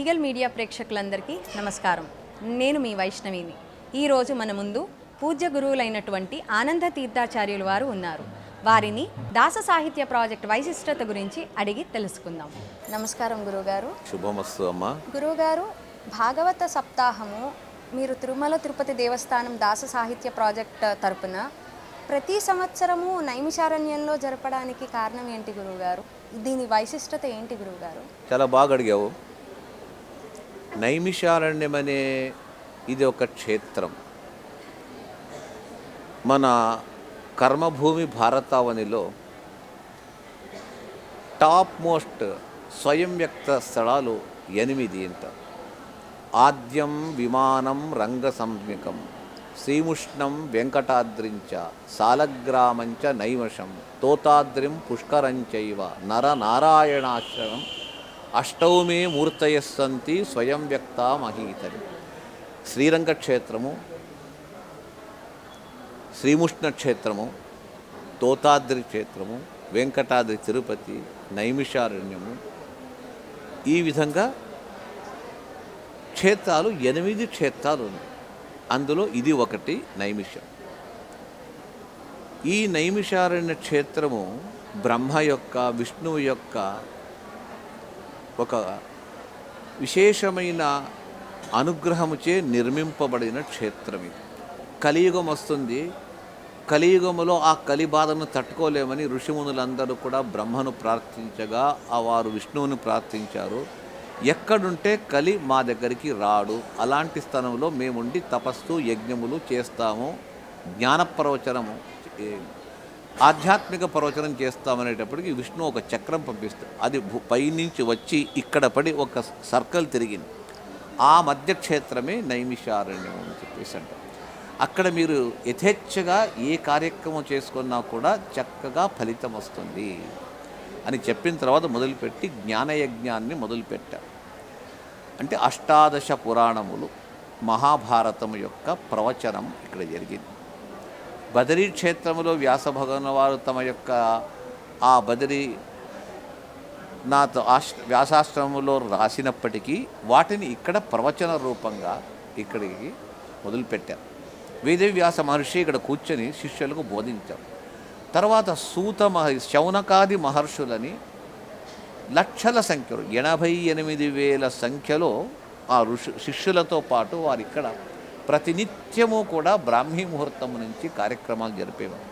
Eagle media ప్రేక్షకులందరికీ నమస్కారం. నేను మీ వైష్ణవిని. ఈరోజు మన ముందు పూజ్య గురువులైనటువంటి ఆనంద తీర్థాచార్యులు వారు ఉన్నారు. వారిని దాస సాహిత్య ప్రాజెక్ట్ వైశిష్టత గురించి అడిగి తెలుసుకుందాం. నమస్కారం గురువుగారు. శుభమస్తు అమ్మ. గురువుగారు భాగవత సప్తాహము మీరు తిరుమల తిరుపతి దేవస్థానం దాస సాహిత్య ప్రాజెక్ట్ తరపున ప్రతి సంవత్సరము నైమిషారణ్యంలో జరపడానికి కారణం ఏంటి గురువుగారు? దీని వైశిష్టత ఏంటి గురువుగారు? చాలా బాగా అడిగావు. నైమిషారణ్యం అనే ఇది ఒక క్షేత్రం. మన కర్మభూమి భారతావనిలో టాప్ మోస్ట్ స్వయం వ్యక్త స్థలాలు ఎనిమిది అంట ఆద్యం విమానం రంగ సంమికం శ్రీముష్ణం వెంకటాద్రించ సాలగ్రామంచ నైమషం తోతాద్రిం పుష్కరంచైవ నర నారాయణాశ్రమం అష్టౌమే మూర్తయస్సంతి స్వయం వ్యక్త మహీతరి. శ్రీరంగక్షేత్రము శ్రీముష్ణ క్షేత్రము తోతాద్రి క్షేత్రము వెంకటాద్రి తిరుపతి నైమిషారణ్యము. ఈ విధంగా క్షేత్రాలు ఎనిమిది క్షేత్రాలు ఉన్నాయి. అందులో ఇది ఒకటి నైమిషం. ఈ నైమిషారణ్య క్షేత్రము బ్రహ్మ యొక్క విష్ణువు యొక్క ఒక విశేషమైన అనుగ్రహముచే నిర్మింపబడిన క్షేత్రం ఇది. కలియుగం వస్తుంది. కలియుగములో ఆ కలి బాధను తట్టుకోలేమని ఋషిమునులందరూ కూడా బ్రహ్మను ప్రార్థించగా ఆ వారు విష్ణువుని ప్రార్థించారు. ఎక్కడుంటే కలి మా దగ్గరికి రాడు. అలాంటి స్థలంలో మేముండి తపస్సు యజ్ఞములు చేస్తాము. జ్ఞాన ప్రవచనము ఆధ్యాత్మిక ప్రవచనం చేస్తామనేటప్పటికి విష్ణు ఒక చక్రం పంపిస్తాడు. అది పైనుంచి వచ్చి ఇక్కడ పడి ఒక సర్కిల్ తిరిగింది. ఆ మధ్య క్షేత్రమే నైమిషారణ్యం అని చెప్పేసి అంటారు. అక్కడ మీరు యథేచ్ఛగా ఏ కార్యక్రమం చేసుకున్నా కూడా చక్కగా ఫలితం వస్తుంది అని చెప్పిన తర్వాత మొదలుపెట్టి జ్ఞానయజ్ఞాన్ని మొదలుపెట్టారు. అంటే అష్టాదశ పురాణములు మహాభారతం యొక్క ప్రవచనం ఇక్కడ జరిగింది. బదరీ క్షేత్రములో వ్యాస భగవాన్ వారు తమ యొక్క ఆ బదరీ నాతో ఆశ వ్యాసాశ్రమంలో రాసినప్పటికీ వాటిని ఇక్కడ ప్రవచన రూపంగా ఇక్కడికి మొదలుపెట్టారు. వేదవ్యాస మహర్షి ఇక్కడ కూర్చొని శిష్యులకు బోధించారు. తర్వాత సూత మహర్షి శౌనకాది మహర్షులని లక్షల సంఖ్యలో ఎనభై ఎనిమిది వేల సంఖ్యలో ఆ ఋషు శిష్యులతో పాటు వారు ఇక్కడ ప్రతినిత్యము కూడా బ్రాహ్మీ ముహూర్తం నుంచి కార్యక్రమాలు జరిపేవారు.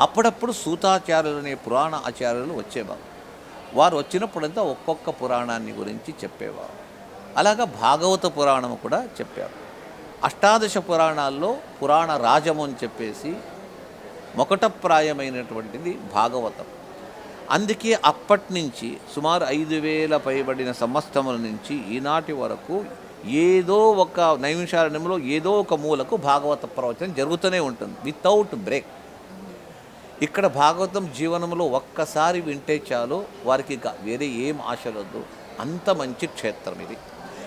అప్పుడప్పుడు సూతాచార్యులు అనే పురాణ ఆచార్యులు వచ్చేవారు. వారు వచ్చినప్పుడంతా ఒక్కొక్క పురాణాన్ని గురించి చెప్పేవారు. అలాగా భాగవత పురాణం కూడా చెప్పారు. అష్టాదశ పురాణాల్లో పురాణ రాజము అని చెప్పేసి మొకటప్రాయమైనటువంటిది భాగవతం. అందుకే అప్పటి నుంచి సుమారు ఐదు వేల పైబడిన సంవత్సరముల నుంచి ఈనాటి వరకు ఏదో ఒక నైమిషారణ్యంలో ఏదో ఒక మూలకు భాగవత ప్రవచనం జరుగుతూనే ఉంటుంది. వితౌట్ బ్రేక్ ఇక్కడ భాగవతం జీవనంలో ఒక్కసారి వింటే చాలు. వారికి వేరే ఏం ఆశలొద్దు అంత మంచి క్షేత్రం ఇది.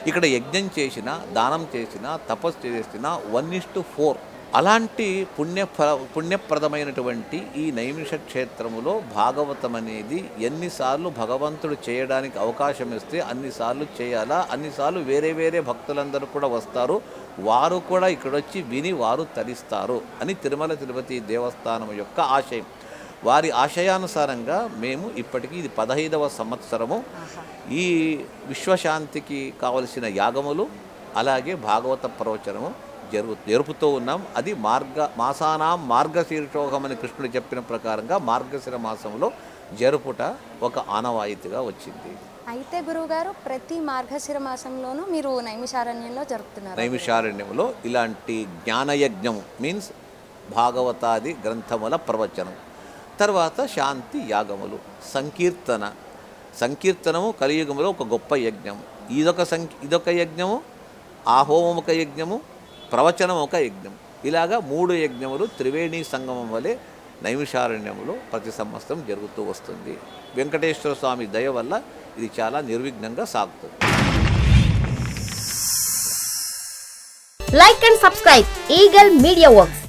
ఇక్కడ యజ్ఞం చేసినా దానం చేసినా తపస్సు చేసినా వన్ ఇస్ టు ఫోర్ అలాంటి పుణ్య పుణ్యప్రదమైనటువంటి ఈ నైమిష క్షేత్రములో భాగవతం అనేది ఎన్నిసార్లు భగవంతుడు చేయడానికి అవకాశం ఇస్తే అన్నిసార్లు చేయాలా? అన్నిసార్లు వేరే వేరే భక్తులందరూ కూడా వస్తారు. వారు కూడా ఇక్కడొచ్చి విని వారు తరిస్తారు అని తిరుమల తిరుపతి దేవస్థానం యొక్క ఆశయం. వారి ఆశయానుసారంగా మేము ఇప్పటికీ ఇది పదహైదవ సంవత్సరము. ఈ విశ్వశాంతికి కావలసిన యాగములు అలాగే భాగవత ప్రవచనము జరుగు జరుపుతూ ఉన్నాం. అది మార్గ మాసానాం మార్గశీర్షోహం అని కృష్ణుడు చెప్పిన ప్రకారంగా మార్గశిర మాసంలో జరుపుట ఒక ఆనవాయితీగా వచ్చింది. అయితే గురువుగారు ప్రతి మార్గశిర మాసంలోనూ మీరు నైమిషారణ్యంలో జరుపుతున్నారు. నైమిషారణ్యములో ఇలాంటి జ్ఞానయజ్ఞము మీన్స్ భాగవతాది గ్రంథముల ప్రవచనం. తర్వాత శాంతి యాగములు సంకీర్తన. సంకీర్తనము కలియుగములో ఒక గొప్ప యజ్ఞం. ఇదొక సంక్ ఇదొక యజ్ఞము? ఆ హోమం ఒక యజ్ఞము? ప్రవచనం ఒక యజ్ఞం. ఇలాగా మూడు యజ్ఞములు త్రివేణి సంగమం వలె నైమిషారణ్యములో ప్రతి సంవత్సరం జరుగుతూ వస్తుంది. వెంకటేశ్వర స్వామి దయ వల్ల ఇది చాలా నిర్విఘ్నంగా సాగుతుంది. Like and subscribe Eagle Media Works